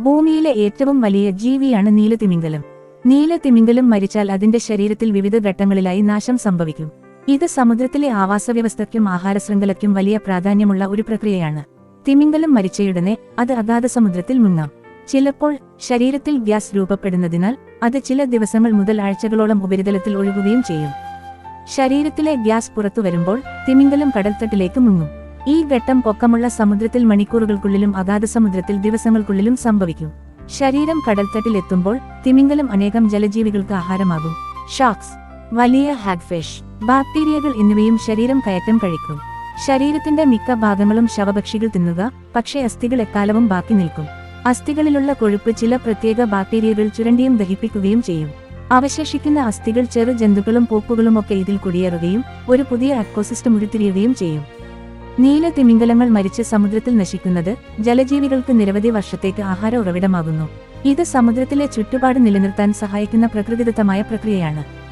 ഭൂമിയിലെ ഏറ്റവും വലിയ ജീവിയാണ് നീലത്തിമിംഗലം. നീലത്തിമിംഗലം മരിച്ചാൽ അതിന്റെ ശരീരത്തിൽ വിവിധ ഘട്ടങ്ങളിലായി നാശം സംഭവിക്കും. ഇത് സമുദ്രത്തിലെ ആവാസവ്യവസ്ഥയ്ക്കും ആഹാരശൃംഖലയ്ക്കും വലിയ പ്രാധാന്യമുള്ള ഒരു പ്രക്രിയയാണ്. തിമിംഗലം മരിച്ചയുടനെ അത് അഗാധ സമുദ്രത്തിൽ മുങ്ങാം. ചിലപ്പോൾ ശരീരത്തിൽ ഗ്യാസ് രൂപപ്പെടുന്നതിനാൽ അത് ചില ദിവസങ്ങൾ മുതൽ ആഴ്ചകളോളം ഉപരിതലത്തിൽ ഒഴുകുകയും ചെയ്യും. ശരീരത്തിലെ ഗ്യാസ് പുറത്തു വരുമ്പോൾ തിമിംഗലം കടൽത്തട്ടിലേക്ക് മുങ്ങും. ഈ ഘട്ടം പൊക്കമുള്ള സമുദ്രത്തിൽ മണിക്കൂറുകൾക്കുള്ളിലും അഗാധ സമുദ്രത്തിൽ ദിവസങ്ങൾക്കുള്ളിലും സംഭവിക്കും. ശരീരം കടൽത്തട്ടിൽ എത്തുമ്പോൾ തിമിംഗലം അനേകം ജലജീവികൾക്ക് ആഹാരമാകും. ഷാക്സ് വലിയ ഹാഗ്ഫിഷ് ബാക്ടീരിയകൾ എന്നിവയും ശരീരം കയറ്റം കഴിക്കും. ശരീരത്തിന്റെ മിക്ക ഭാഗങ്ങളും ശവപക്ഷികൾ തിന്നുക പക്ഷേ അസ്ഥികൾ എക്കാലവും ബാക്കി നിൽക്കും. അസ്ഥികളിലുള്ള കൊഴുപ്പ് ചില പ്രത്യേക ബാക്ടീരിയകൾ ചുരണ്ടിയും ദഹിപ്പിക്കുകയും ചെയ്യും. അവശേഷിക്കുന്ന അസ്ഥികൾ ചെറു ജന്തുക്കളും പൂപ്പുകളുമൊക്കെ ഇതിൽ കുടിയേറുകയും ഒരു പുതിയ അക്കോസിസ്റ്റം ഉരുത്തിരിയുകയും ചെയ്യും. നീല തിമിംഗലങ്ങൾ മരിച്ച് സമുദ്രത്തിൽ നശിക്കുന്നത് ജലജീവികൾക്ക് നിരവധി വർഷത്തേക്ക് ആഹാര ഉറവിടമാകുന്നു. ഇത് സമുദ്രത്തിലെ ചുറ്റുപാട് നിലനിർത്താൻ സഹായിക്കുന്ന പ്രകൃതിദത്തമായ പ്രക്രിയയാണ്.